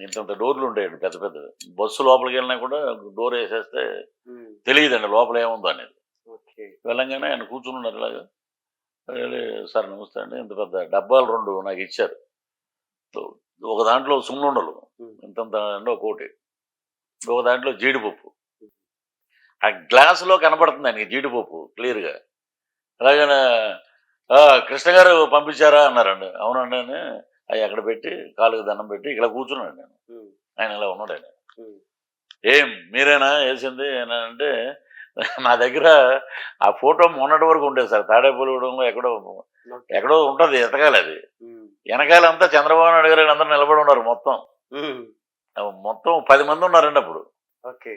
ఇంతంత డోర్లు ఉండేయండి పెద్ద పెద్దవి బస్సు లోపలికి వెళ్ళినా కూడా డోర్ వేసేస్తే తెలియదండి లోపల ఏముందో అనేది. వెళ్ళంగానే ఆయన కూర్చుని ఉన్నారు ఇలాగా. వెళ్ళి, సార్ నమస్తే అండి ఇంత పెద్ద డబ్బాలు రెండు నాకు ఇచ్చారు. ఒక దాంట్లో సున్నుండలు. ఇంతంత అండి ఒకటి ఒక దాంట్లో జీడిపప్పు. ఆ గ్లాసులో కనపడుతుంది ఆయనకి జీడిపప్పు క్లియర్గా. అలాగనే "ఆ, కృష్ణ గారు పంపించారా? అన్నారండి. అవునండి అని అవి అక్కడ పెట్టి కాలుకి దండం పెట్టి ఇక్కడ కూర్చున్నాను నేను. ఆయన ఇలా ఉన్నాడు ఆయన. ఏం? మీరేనా? వేసింది అంటే నా దగ్గర ఆ ఫోటో మొన్నటి వరకు ఉండేది సార్. తాడేపల్లిగూడెంలో ఎక్కడో ఎక్కడో ఉంటుంది ఎతకాలి అది. వెనకాలంతా చంద్రబాబు నాయుడు గారు అందరూ నిలబడి ఉన్నారు మొత్తం. మొత్తం పది మంది ఉన్నారండి అప్పుడు. ఓకే.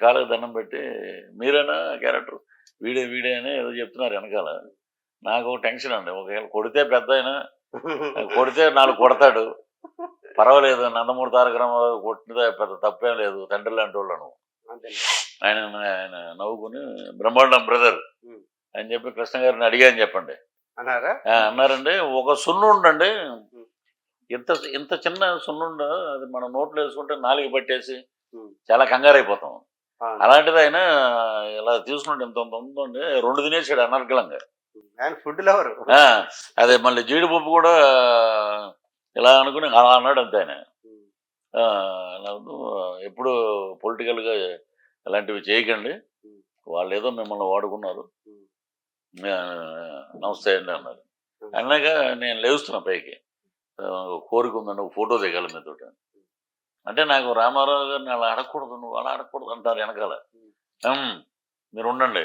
కాళ్ళకి దండం పెట్టి మీరేనా క్యారెక్టర్? వీడే వీడే అని ఏదో చెప్తున్నారు వెనకాల. నాకు ఒక టెన్షన్ అండి. ఒకవేళ కొడితే పెద్ద అయినా కొడితే నాలుగు కొడతాడు. పర్వాలేదు నందమూరి తారక రామారావు కొట్టితే పెద్ద తప్పేం లేదు తండ్రి లాంటి వాళ్ళను ఆయన ఆయన నవ్వుకుని బ్రహ్మాండం బ్రదర్. అని చెప్పి కృష్ణ గారిని అడిగాని చెప్పండి. అన్నారండి. ఒక సున్నుండండి ఇంత ఇంత చిన్న సున్నుండ అది మన నోట్లో వేసుకుంటే నాలుగు పట్టేసి. చాలా కంగారైపోతాం. అలాంటిది ఆయన ఇలా తీసుకుంటే ఇంత ఉందండి రెండు తినేసాడు అనర్గళంగా. Food lover. ఆ, అదే మళ్ళీ జీడిపప్పు కూడా ఇలా అనుకుని అలా అన్నాడు అంతే ఆయన. ఎప్పుడు పొలిటికల్గా ఇలాంటివి చేయకండి. వాళ్ళు ఏదో మిమ్మల్ని వాడుకున్నారు. నమస్తే అండి అన్నారు. అన్నాక నేను లేస్తున్నా పైకి. కోరిక ఉందండి ఒక ఫోటో దిగాలి మీతో అంటే నాకు రామారావు గారిని అలా అడగకూడదు నువ్వు అలా అడగకూడదు అంటారు వెనకాల. "ఉమ్, మీరు ఉండండి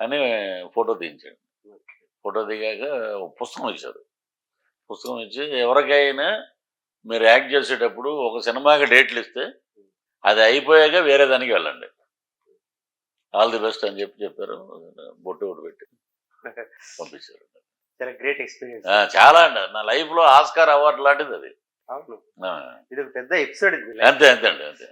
అని ఫోటో తీయించాడు ఫోటో దిగాక ఒక పుస్తకం ఇచ్చారు. పుస్తకం ఇచ్చి ఎవరికైనా మీరు యాక్ట్ చేసేటప్పుడు ఒక సినిమాకి డేట్లు ఇస్తే అది అయిపోయాక వేరే దానికి వెళ్ళండి. ఆల్ ది బెస్ట్ అని చెప్పి చెప్పారు. బొట్టు ఒకటి పెట్టి పంపించారు. చాలా గ్రేట్ ఎక్స్పీరియన్స్. చాలా అండి. నా లైఫ్లో ఆస్కార్ అవార్డు లాంటిది అది. ఇది ఒక పెద్ద ఎపిసోడ్ ఇది. అంతే అంతే అండి అంతే.